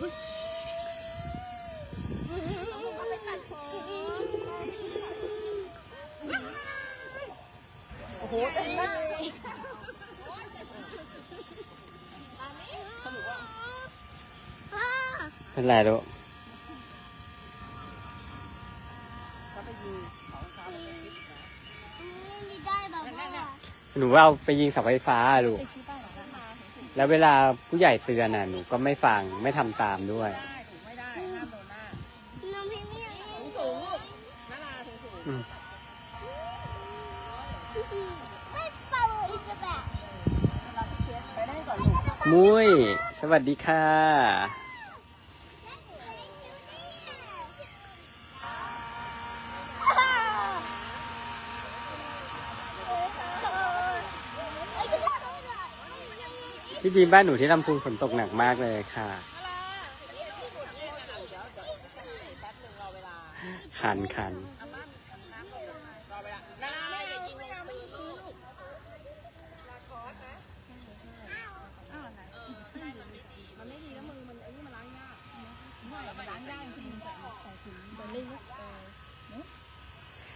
โอ้โหเต็มหน้าเป็นไรลูกเขาไปยิงของเขาไม่ได้แบบว่าหนูว่าเอาไปยิงเสาไฟฟ้าลูก แล้วเวลาผู้ใหญ่เตือนอะหนูก็ไม่ฟังไม่ทำตามด้วย ได้ถูกไม่ได้ ห้ามโดนหน้าน้องพี่เมียสูงสูงลูกนาราสูงสูงอืม ไม่เป่าอีกแบบ ไปได้ก่อนลูก มุ้ย สวัสดีค่ะ พี่บีมบ้านหนูที่ลำพูนฝนตกหนักมากเลยค่ะ คันคันรอเวลานาราไม่เอาไม่เอาไม่ยิงมือลูกลาคอสนะมันไม่ดีแล้วมือมันไอ้นี่มันล้างยากไม่มันล้างยากจริงๆแต่ใส่ถุงมันไม่ลึกเออ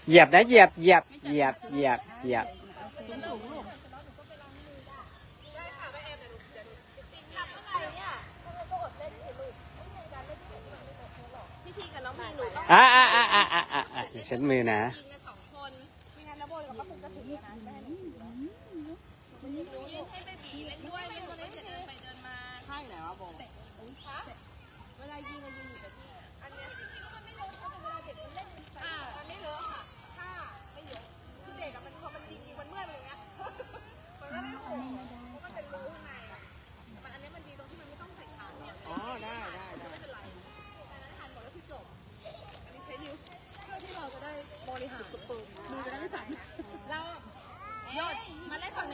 เหยียบนะเหยียบเหยียบเหยียบเหยียบเหยียบ สูงสูงลูก พี่ทีกับน้ อะอะอะอะอะอะอะเดี๋ยวเช็ดมือนะยิงกันสองคนไม่งั้นนะโบกับป้าปุ๊กก็ถึงนะแม่หนูยืนให้เบบีเล่นด้วยไม่นนี้จะเดินไปเดินมาใช่แล้วโบเวลายิงเรายิง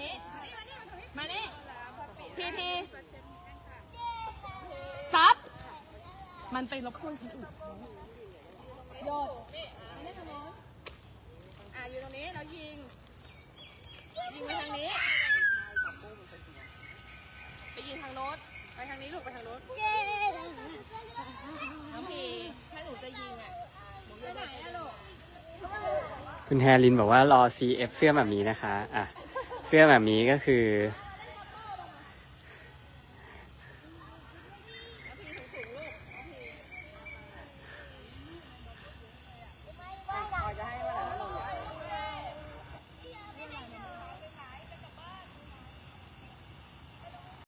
นฝั่งนี้ มานี่พีพี stop มันไปรบกวนคนอื่นโยนนี่เล่นตรงโน้นอะอยู่ตรงนี้แล้วยิง ยิงไปทางนี้ ไปยืนทางโน้นไปทางนี้ลูกไปทางโน้นน้องพีถ้าหนูจะยิงอะไปไหนอะลูกคุณแฮรินบอกว่ารอ CF เสื้อแบบนี้นะคะ อะ เสื้อแบบนี้ก็คือ